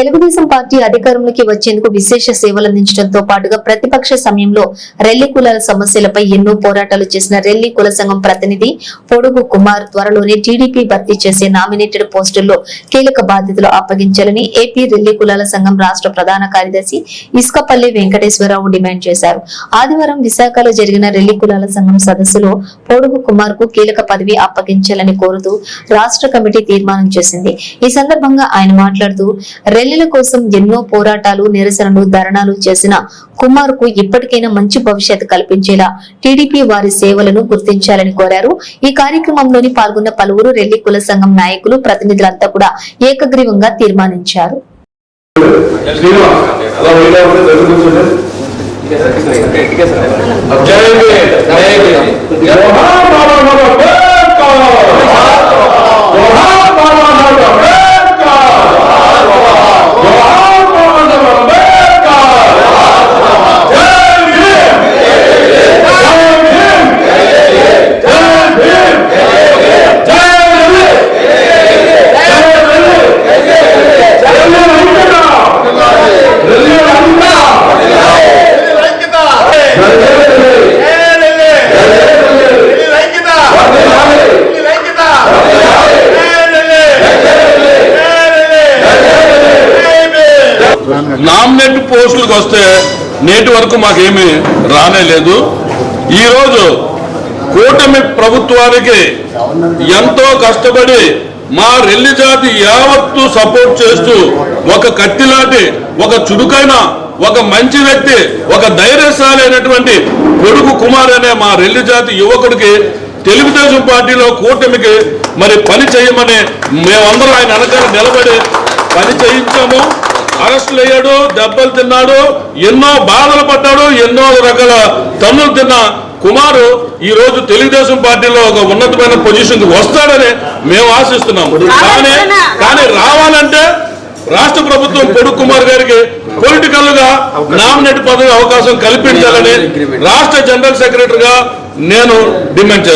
Telugu Desam party అధికారంలోకి వచ్చేందుకు విశేష సేవలందించడంతో పాటుగా ప్రతిపక్ష సమయంలో రెల్లి కులాల సమస్యలపై ఎన్నో పోరాటాలు చేసిన రెల్లి కుల సంఘం ప్రతినిధి పొడుగు కుమార్ త్వరలోనే టీడీపీ భర్తీ చేసే నామినేటెడ్ పోస్టుల్లో కీలక బాధ్యతలు అప్పగించాలని ఏపీ రెల్లి కులాల సంఘం రాష్ట్ర ప్రధాన కార్యదర్శి ఇసుకపల్లి వెంకటేశ్వరరావు డిమాండ్ చేశారు. ఆదివారం విశాఖలో జరిగిన రెల్లి కులాల సంఘం సదస్సులో పొడుగు కుమార్కు కీలక పదవి అప్పగించాలని కోరుతూ రాష్ట్ర కమిటీ తీర్మానం చేసింది. ఈ సందర్భంగా ఆయన మాట్లాడుతూ రెల్లిల కోసం ఎన్నో పోరాటాలు నిరసనలు ధర్నాలు చేసిన కుమార్కు ఇప్పటికైనా మంచి భవిష్యత్తు కల్పించేలా టీడీపీ వారి సేవలను గుర్తించాలని కోరారు. ఈ కార్యక్రమంలోని పాల్గొన్న పలువురు రెల్లి కుల సంఘం నాయకులు ప్రతినిధులంతా కూడా ఏకగ్రీవంగా తీర్మానించారు. శ్రీనివాస్ జై జై నామినేట్ పోస్టులకు వస్తే నేటి వరకు మాకేమీ రానే లేదు. ఈరోజు కూటమి ప్రభుత్వానికి ఎంతో కష్టపడి మా రెల్లి జాతి యావత్తు సపోర్ట్ చేస్తూ ఒక కత్తిలాంటి ఒక చురుకైన ఒక మంచి వ్యక్తి ఒక ధైర్యశాలైనటువంటి కొడుకు కుమార్ అనే మా రెల్లి జాతి యువకుడికి తెలుగుదేశం పార్టీలో కూటమికి మరి పని చేయమని మేమందరం ఆయన వెనకాల నిలబడి పని చేయించాము. అరెస్టులు అయ్యాడు దెబ్బలు తిన్నాడు ఎన్నో బాధలు పడ్డాడు ఎన్నో రకాల తన్నులు తిన్న కుమారు ఈ రోజు తెలుగుదేశం పార్టీలో ఒక ఉన్నతమైన పొజిషన్ వస్తాడని మేము ఆశిస్తున్నాము. కానీ కానీ రావాలంటే రాష్ట్ర ప్రభుత్వం పొడుగు కుమార్ గారికి పొలిటికల్గా నామినేట్ పదవి అవకాశం కల్పించాలని రాష్ట్ర జనరల్ సెక్రటరీగా నేను డిమాండ్ చేస్తాను